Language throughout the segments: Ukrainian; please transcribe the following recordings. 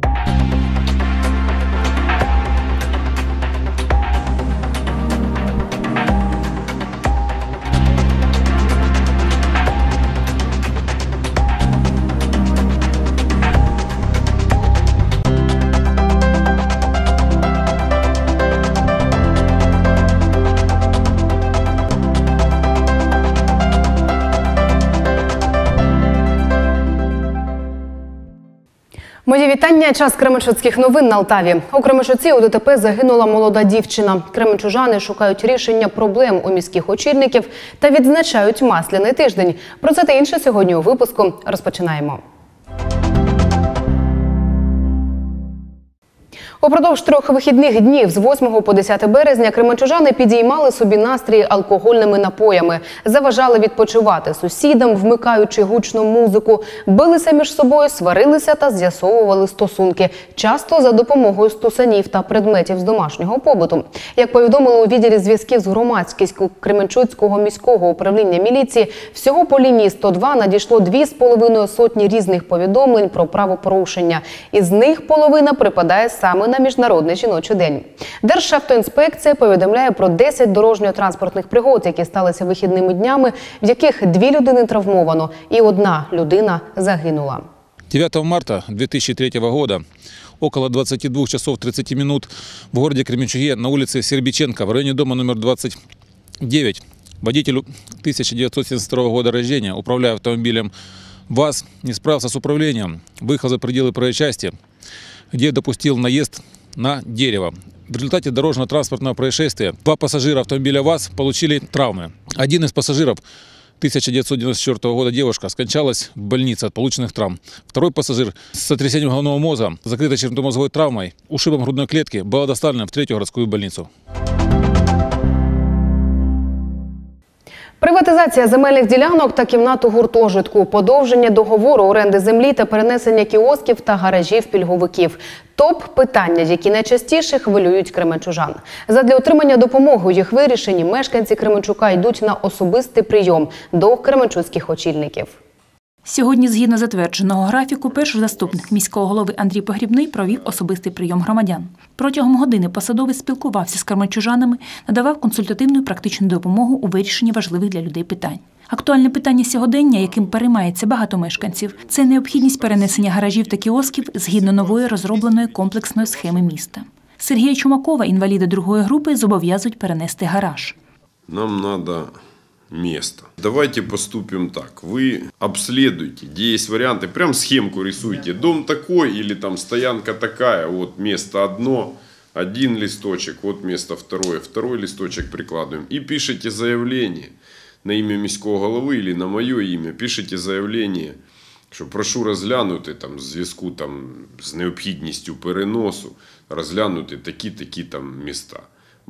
you Мої вітання. Час Кременчуцьких новин на Алтаві. У Кременчуці у ДТП загинула молода дівчина. Кременчужани шукають рішення проблем у міських очільників та відзначають масляний тиждень. Про це та інше сьогодні у випуску розпочинаємо. Упродовж трьох вихідних днів з 8 по 10 березня кременчужани підіймали собі настрій алкогольними напоями, заважали відпочивати сусідам, вмикаючи гучну музику, билися між собою, сварилися та з'ясовували стосунки, часто за допомогою стусанів та предметів з домашнього побуту. Як повідомили у відділі зв'язків з громадськістю Кременчуцького міського управління міліції, всього по лінії 102 надійшло дві з половиною сотні різних повідомлень про правопорушення. Із них половина припадає саме на міжнародний жіночий день. Державтоінспекція повідомляє про 10 дорожньо-транспортних пригод, які сталися вихідними днями, в яких дві людини травмовано і одна людина загинула. 9 марта 2003 года около 22 часов 30 минут в городе Кременчуге на улице Сербиченко в районе дома номер 29 водителю 1972 года рождения, управляя автомобилем ВАЗ, не справился с управлением, выехал за пределы проезжей части, где допустил наезд на дерево. В результате дорожно-транспортного происшествия два пассажира автомобиля ВАЗ получили травмы. Один из пассажиров 1994 года девушка скончалась в больнице от полученных травм. Второй пассажир с сотрясением головного мозга, закрытой черепно-мозговой травмой, ушибом грудной клетки была доставлена в третью городскую больницу. Приватизація земельних ділянок та кімнату гуртожитку, подовження договору оренди землі та перенесення кіосків та гаражів пільговиків. Топ питання, які найчастіше хвилюють кременчужан. Задля отримання допомоги у їх вирішенні мешканці Кременчука йдуть на особистий прийом до кременчуцьких очільників. Сьогодні, згідно затвердженого графіку, перший заступник міського голови Андрій Погрібний провів особистий прийом громадян. Протягом години посадовець спілкувався з карманчужанами, надавав консультативну і практичну допомогу у вирішенні важливих для людей питань. Актуальне питання сьогодення, яким переймається багато мешканців, це необхідність перенесення гаражів та кіосків згідно нової розробленої комплексної схеми міста. Сергія Чумакова, інваліда другої групи, зобов'язують перенести гараж. Нам надо место. Давайте поступим так. Вы обследуйте, где есть варианты. Прям схемку рисуйте. Дом такой или там стоянка такая. Вот место одно, один листочек, вот место второе, второй листочек прикладываем. И пишите заявление на ім'я міського голови или на моє ім'я. Пишете заявление, що прошу розглянути там, в зв'язку там, з необхідністю переносу, розглянути такі-такі там міста.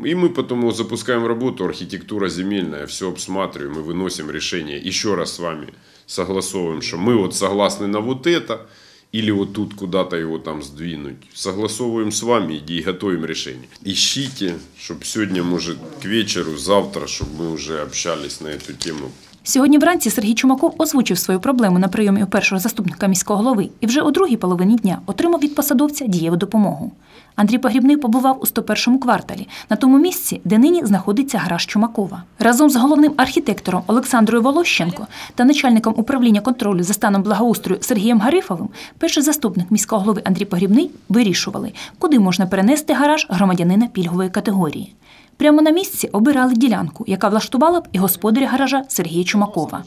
И мы потом его запускаем в работу, архитектура земельная, все обсматриваем и выносим решение. Еще раз с вами согласовываем, что мы вот согласны на вот это, или вот тут куда-то его там сдвинуть. Согласовываем с вами и готовим решение. Ищите, чтобы сегодня, может, к вечеру, завтра, чтобы мы уже общались на эту тему. Сьогодні вранці Сергій Чумаков озвучив свою проблему на прийомі у першого заступника міського голови і вже у другій половині дня отримав від посадовця дієву допомогу. Андрій Погрібний побував у 101-му кварталі, на тому місці, де нині знаходиться гараж Чумакова. Разом з головним архітектором Олександрою Волощенко та начальником управління контролю за станом благоустрою Сергієм Гарифовим, перший заступник міського голови Андрій Погрібний вирішували, куди можна перенести гараж громадянина пільгової категорії. Прямо на місці обирали ділянку, яка влаштувала б і господаря гаража Сергія Чумакова.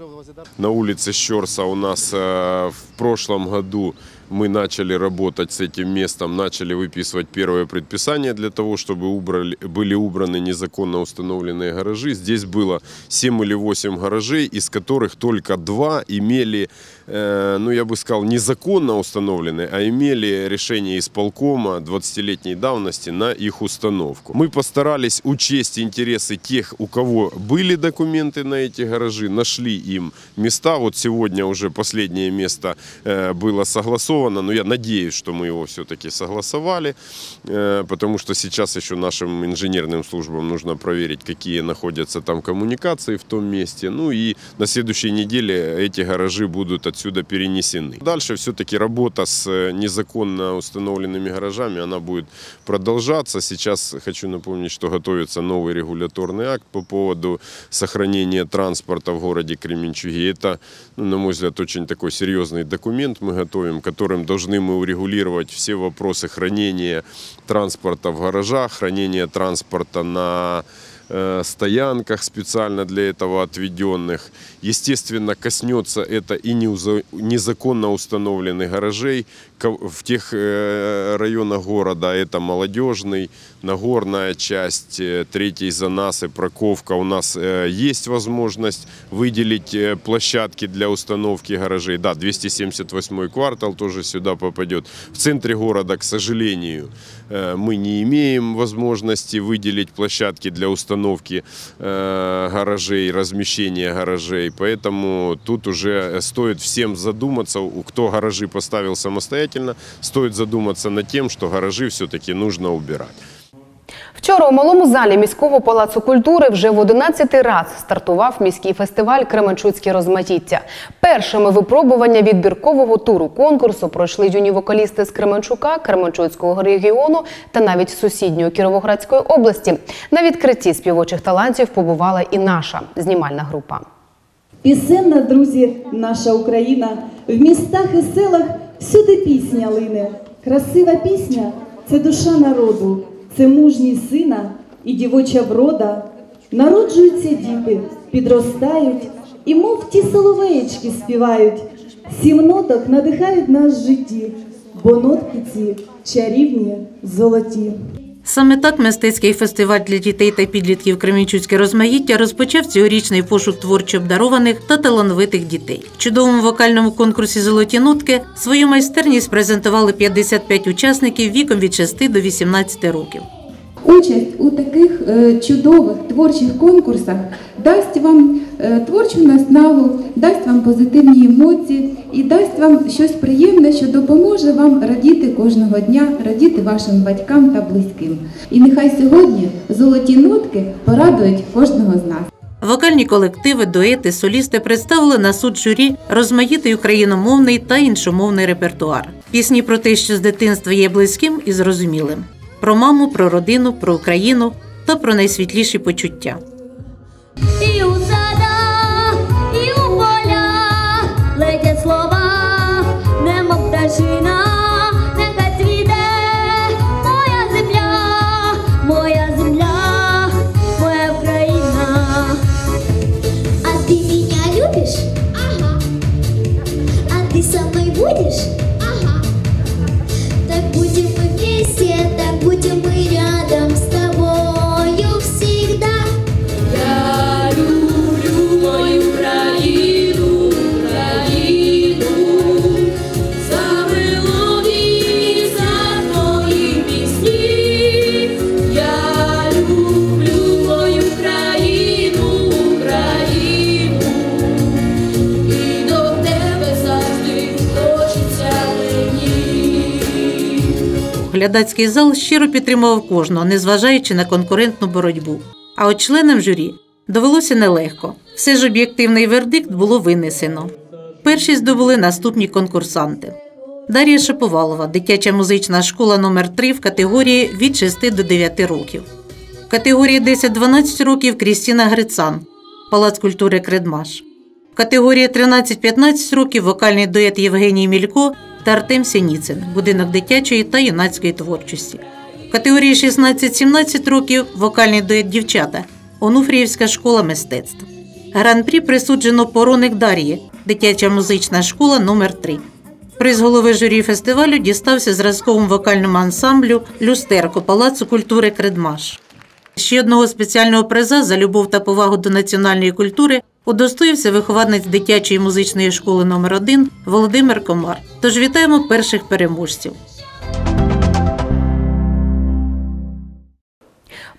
На вулиці Щорса у нас э, в прошлом году мы начали работать с этим местом, начали выписывать первое предписание для того, чтобы убрали, были убраны незаконно установленные гаражи. Здесь было 7 или 8 гаражей, из которых только два имели, э, ну я бы сказал, незаконно установленные, а имели решение исполкома 20-летней давности на их установку. Мы постарались учесть интересы тех, у кого были документы на эти гаражи, нашли им места. Вот сегодня уже последнее место э, было согласовано, но я надеюсь, что мы его все-таки согласовали, э, потому что сейчас еще нашим инженерным службам нужно проверить, какие находятся там коммуникации в том месте. Ну и на следующей неделе эти гаражи будут отсюда перенесены. Дальше все-таки работа с э, незаконно установленными гаражами, она будет продолжаться. Сейчас хочу напомнить, что готовится новый регуляторный акт по поводу сохранения транспорта в городе Кременчуге. Это, ну, на мой взгляд, очень такой серьезный документ мы готовим, которым должны мы урегулировать все вопросы хранения транспорта в гаражах, хранения транспорта на э, стоянках специально для этого отведенных. Естественно, коснется это и неуза- незаконно установленных гаражей Ко- в тех э, районах города. Это молодежный, Нагорная часть, э, третий занас и Проковка. У нас э, есть возможность выделить площадки для установки гаражей. Да, 278 квартал тоже сюда попадет. В центре города, к сожалению, мы не имеем возможности выделить площадки для установки гаражей, размещения гаражей. Поэтому тут уже стоит всем задуматься, кто гаражи поставил самостоятельно, стоит задуматься над тем, что гаражи все-таки нужно убирать. Вчора у малому залі міського палацу культури вже в 11-й раз стартував міський фестиваль Кременчуцьке розмаїття. Першими випробування відбіркового туру конкурсу пройшли юні вокалісти з Кременчука, Кременчуцького регіону та навіть сусідньої Кіровоградської області. На відкритті співочих талантів побувала і наша знімальна група. Пісенна, друзі, наша Україна, в містах і селах всюди пісня лине. Красива пісня це душа народу, це мужність сина і дівоча врода. Народжуються діти, підростають, і мов ті соловеєчки співають. Сім ноток надихають нас в житті, бо нотки ці чарівні, золоті. Саме так мистецький фестиваль для дітей та підлітків Кремінчуцьке розмаїття розпочав цьогорічний пошук творчо обдарованих та талановитих дітей. В чудовому вокальному конкурсі Золоті нотки свою майстерність презентували 55 учасників віком від 6 до 18 років. Участь у таких е, чудових творчих конкурсах дасть вам е, творчу наснагу, дасть вам позитивні емоції і дасть вам щось приємне, що допоможе вам радіти кожного дня, радіти вашим батькам та близьким. І нехай сьогодні золоті нотки порадують кожного з нас. Вокальні колективи, дуети, солісти представили на суд журі розмаїтий україномовний та іншомовний репертуар. Пісні про те, що з дитинства є близьким і зрозумілим. Про маму, про родину, про Україну та про найсвітліші почуття. Глядацький зал щиро підтримував кожного, незважаючи на конкурентну боротьбу. А от членам журі довелося нелегко. Все ж об'єктивний вердикт було винесено. Перші здобули наступні конкурсанти. Дар'я Шаповалова, дитяча музична школа номер 3 в категорії від 6 до 9 років. В категорії 10-12 років Крістіна Грицан, Палац культури Кредмаш. В категорії 13-15 років вокальний дует Євгеній Мілько та Артем Сініцин, будинок дитячої та юнацької творчості. В категорії 16-17 років вокальний дует дівчата Онуфріївська школа мистецтв. Гран-прі присуджено пороник Дар'ї, дитяча музична школа номер 3 Приз голови журі фестивалю дістався зразковому вокальному ансамблю Люстерко Палацу культури Кредмаш. Ще одного спеціального приза за любов та повагу до національної культури удостоївся вихованець дитячої музичної школи номер 1 Володимир Комар. Тож вітаємо перших переможців.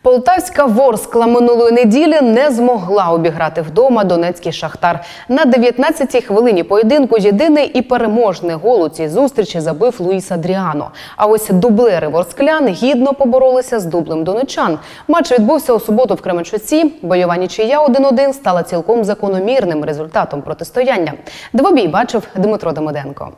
Полтавська Ворскла минулої неділі не змогла обіграти вдома донецький шахтар. На 19-й хвилині поєдинку єдиний і переможний гол у цій зустрічі забив Луїс Адріано. А ось дублери ворсклян гідно поборолися з дублем донечан. Матч відбувся у суботу в Кременчуці. Бойова нічия 1-1 стала цілком закономірним результатом протистояння. Двобій бачив Дмитро Демиденко.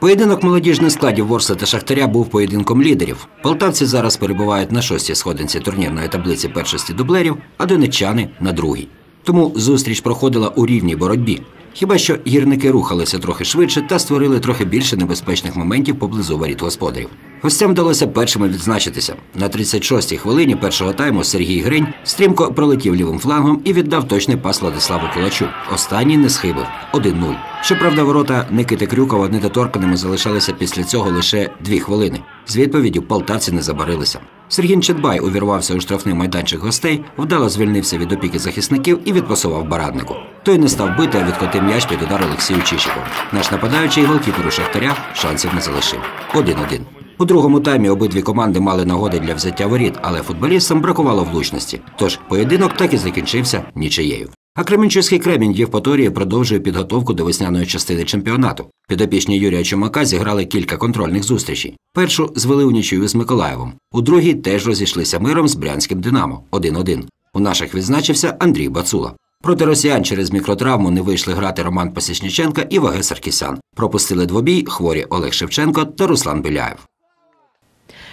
Поєдинок молодіжних складів Ворса та Шахтаря був поєдинком лідерів. Полтавці зараз перебувають на шостій сходинці турнірної таблиці першості дублерів, а донеччани – на другій. Тому зустріч проходила у рівній боротьбі. Хіба що гірники рухалися трохи швидше та створили трохи більше небезпечних моментів поблизу воріт господарів. Гостям вдалося першими відзначитися. На 36-й хвилині першого тайму Сергій Гринь стрімко пролетів лівим флангом і віддав точний пас Владиславу Кулачу. Останній не схибив 1-0. Щоправда, ворота Никити Крюкова недоторканими залишалися після цього лише дві хвилини. З відповіддю полтавці не забарилися. Сергій Чедбай увірвався у штрафний майданчик гостей, вдало звільнився від опіки захисників і відпасував бараднику. Той не став бити, а відкотив м'яч під удар Олексію Чишіку. Наш нападаючий голкіперу Шахтаря шансів не залишив. 1-1. У другому таймі обидві команди мали нагоди для взяття воріт, але футболістам бракувало влучності. Тож поєдинок так і закінчився нічиєю. А Кременчуцький Кремінь Євпаторії продовжує підготовку до весняної частини чемпіонату. Підопічні Юрія Чумака зіграли кілька контрольних зустрічей. Першу звели у нічию з Миколаєвом. У другій теж розійшлися миром з Брянським Динамо 1-1. У наших відзначився Андрій Бацула. Проти росіян через мікротравму не вийшли грати Роман Посічніченка і Ваге Саркісян. Пропустили двобій хворі Олег Шевченко та Руслан Біляєв.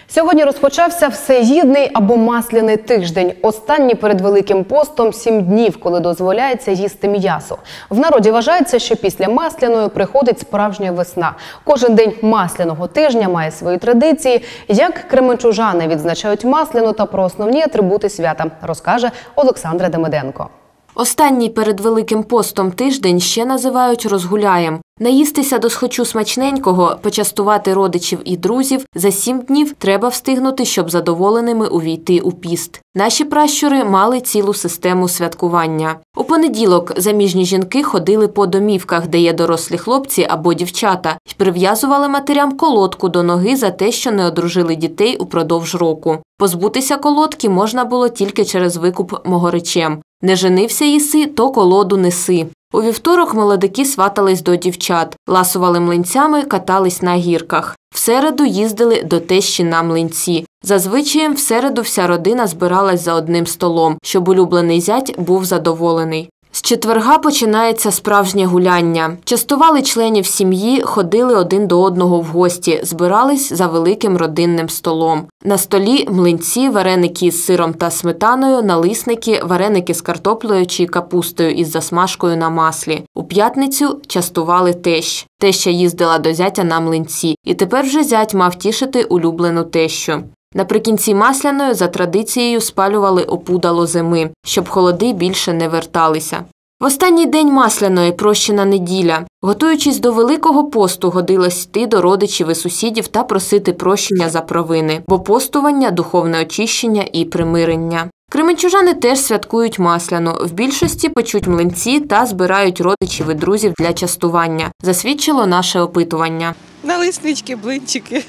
Сьогодні розпочався всеїдний або масляний тиждень. Останній перед Великим постом сім днів, коли дозволяється їсти м'ясо. В народі вважається, що після масляної приходить справжня весна. Кожен день масляного тижня має свої традиції. Як кременчужани відзначають масляну та про основні атрибути свята, розкаже Олександра Демиденко. Останній перед Великим постом тиждень ще називають розгуляєм. Наїстися до схочу смачненького, почастувати родичів і друзів за сім днів треба встигнути, щоб задоволеними увійти у піст. Наші пращури мали цілу систему святкування. У понеділок заміжні жінки ходили по домівках, де є дорослі хлопці або дівчата, й прив'язували матерям колодку до ноги за те, що не одружили дітей упродовж року. Позбутися колодки можна було тільки через викуп могоричем. Не женився їси, то колоду неси. У вівторок молодики сватались до дівчат, ласували млинцями, катались на гірках. В середу їздили до тещі на млинці. Зазвичай в середу вся родина збиралась за одним столом, щоб улюблений зять був задоволений. З четверга починається справжнє гуляння. Частували членів сім'ї, ходили один до одного в гості, збирались за великим родинним столом. На столі млинці, вареники з сиром та сметаною, налисники, вареники з картоплею чи капустою із засмажкою на маслі. У п'ятницю частували тещ. Теща їздила до зятя на млинці, і тепер вже зять мав тішити улюблену тещу. Наприкінці масляної за традицією спалювали опудало зими, щоб холоди більше не верталися. В останній день масляної прощена неділя. Готуючись до Великого посту, годилось йти до родичів і сусідів та просити прощення за провини, бо постування духовне очищення і примирення. Кременчужани теж святкують масляну. В більшості печуть млинці та збирають родичів і друзів для частування. Засвідчило наше опитування. Налиснички, блинчики.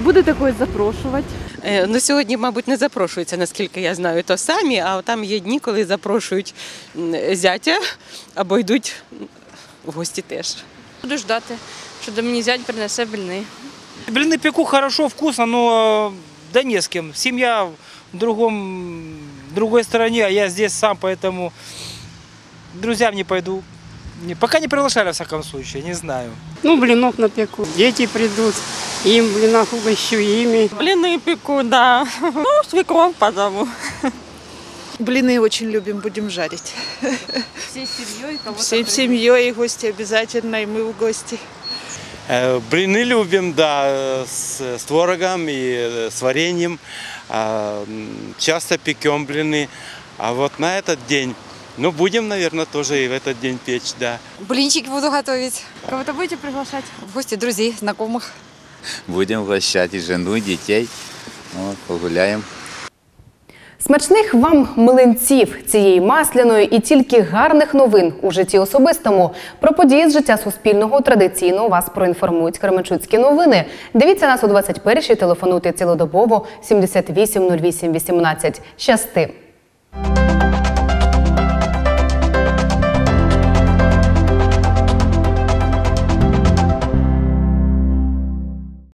Будете когось запрошувати? Е, Ну, сьогодні, мабуть, не запрошуються, наскільки я знаю, то самі, а там є дні, коли запрошують м, зятя або йдуть в гості теж. Буду ждати, що до мені зять принесе бліни. Блины пеку хорошо, вкусно, но да не с кем. Семья в другом, в другой стороне, а я здесь сам, поэтому к друзьям не пойду. Не- Пока не приглашали, во всяком случае, не знаю. Ну, блінок напеку. Діти прийдуть, їм блінах угощу, ими. Бліни пеку, да. Ну, свекров позову. Блины очень любим, будем жарить. Всією сім'єю кого-то Всей семьей гости обязательно, и мы в гости. Э, Блины любим, да, э, с, с творогом и э, с вареньем. А, м, Часто пекем блины. А вот на этот день, ну, будем, наверное, тоже и в этот день печь, да. Блинчики буду готовить. Кого-то будете приглашати? В гости друзей, знакомых. Будем угощать и жену, и детей. Вот, погуляем. Смачних вам млинців цієї масляної і тільки гарних новин у житті особистому. Про події з життя суспільного традиційно вас проінформують Кременчуцькі новини. Дивіться нас о 21-й, телефонуйте цілодобово 78 08 18. Щасти!